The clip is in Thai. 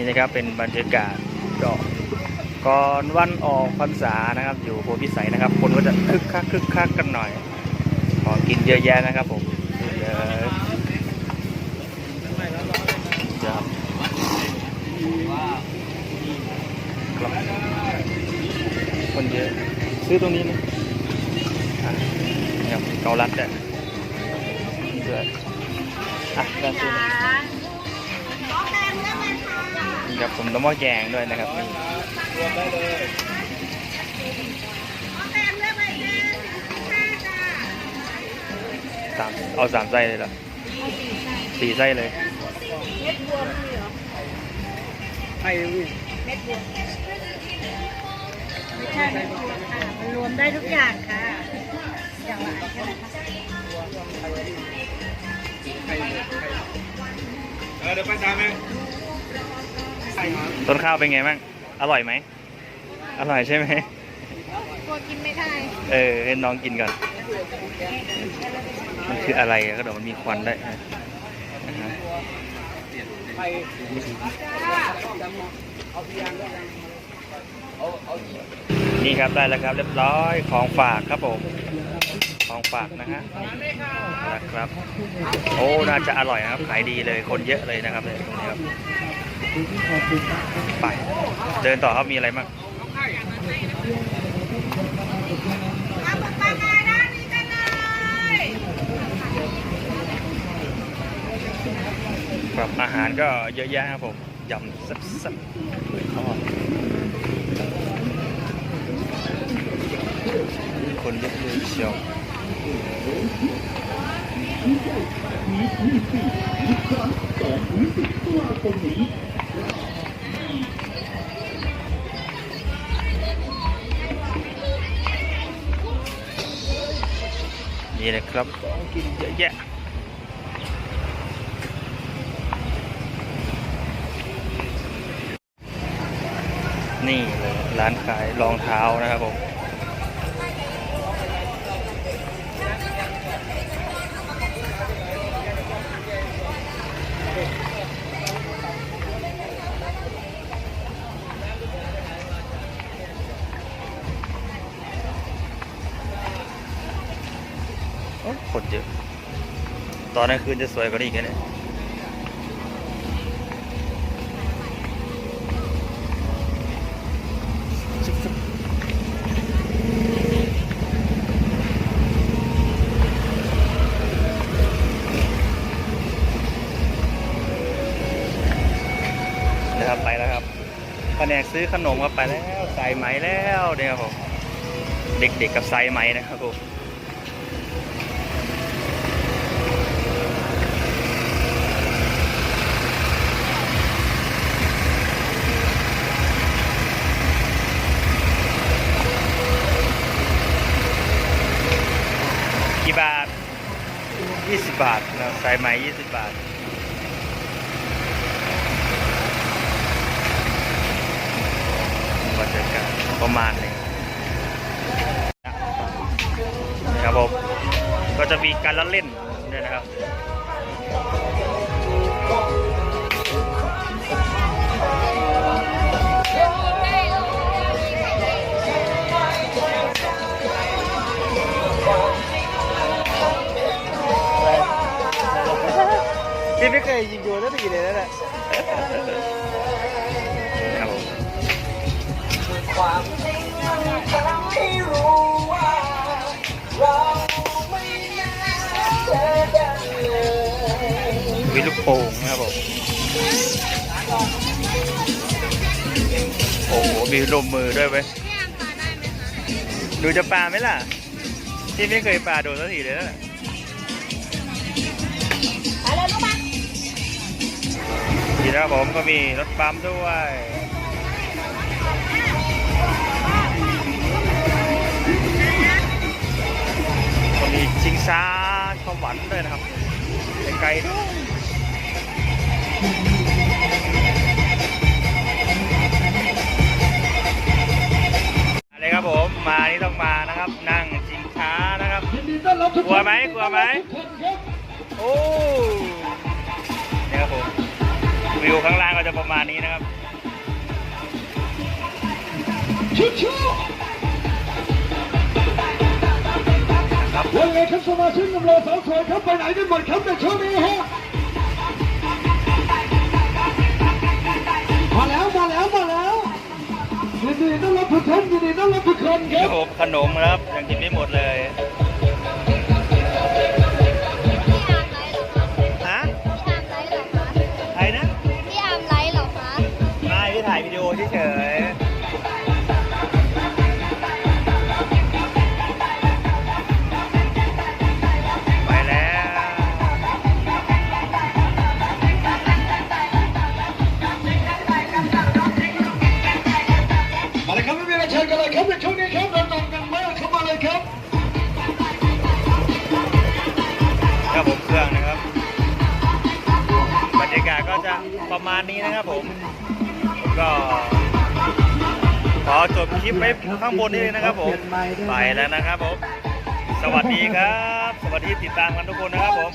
นี่นะครับเป็นบรรยากาศก็ก่อนวันออกพรรษานะครับ อยู่โพพิสัยนะครับ คนก็จะคึกคักคึกคักกันหน่อยของกินเยอะแยะนะครับผมเยอะครับครับคนเยอะซื้อตรงนี้นะครับเกาลัดเนี่ยนี่ด้วยอะเลือกซื้อ ครับผมต้องหม้อแยงด้วยนะครับนี่สามเอาสามไส้เลยเหรอสี่ไส้เลยไข่วิ่งใช่ไม่รวมค่ะมันรวมได้ทุกอย่างค่ะอย่างละอันแค่ไหนคะเออเดี๋ยวไปตามเองไข่หอม ต้นข้าวเป็นไงบ้าง อร่อยไหม อร่อยใช่ไหมกลัวกินไม่ได้ เออให้น้องกินก่อน มันคืออะไรอะก็เดี๋ยวมันมีควันได้วยนะนะฮะไข่นี่ครับได้แล้วครับเรียบร้อยของฝากครับผมของฝากนะฮะนะครับ โอ้น่าจะอร่อยนะครับขายดีเลยคนเยอะเลยนะครับเนี่ยตรงนี้ครับ ไป เดินต่อครับมีอะไรบ้างแบบอาหารก็เยอะแยะครับผมยำซับซับทอดคนเยอะเลยเชียวมีที่สี่ครั้งสองถึงสิบตัวาคมนี้ นี่นะครับของกินเยอะแยะนี่เลยร้านขายรองเท้านะครับผม คนเยอะ ตอนกลางคืนจะสวยกว่านี้อีกนเนี่ยนะครับไปแล้วครับแผนกซื้อขนมครับไปแล้วใส่ไหมแล้วเนี่ยครับผมเด็กๆกับไซไหมนะครับผมกี่บาท 20 บาทนะครับใส่ไหม20 บาท บรรยากาศประมาณนี้นะครับผม ก็จะมีการละเล่นด้วยนะครับ ไม่เคยยิงโยนสักทีเลยนั่นแหละครับผมวิลูกโป่งนะครับผมโอ้โหมีลมมือด้วยเว้ยดูจะปลาไหมล่ะ ที่ไม่เคยปลาโดนสักทีเลยนะ นี่นะครับผมก็มีรถปั๊มด้วยก็มีชิงช้าสวรรค์ด้วยนะครับไกลๆด้วยอะไรครับผมมานี่ต้องมานะครับ นั่งชิงช้านะครับกลัวไหมกลัวไหมโอ้ วิวข้างล่างก็จะประมาณนี้นะครับชุดชูครับว่าไงครับสมาชิกหนุ่มรอสาวสวยครับไปไหนกันหมดครับในช่วงนี้ฮะมาแล้วมาแล้วมาแล้วยินดีต้อนรับทุกท่านยินดีต้อนรับทุกคนคนี่รับผมขนมนะครับยังกินไม่หมดเลย ประมาณนี้นะครับผมผมก็ ขอจบคลิปไว้ข้างบนนี้เลยนะครับผมไปแล้วนะครับผม สวัสดีครับ สวัสดีติดตามกันทุกคนนะครับผม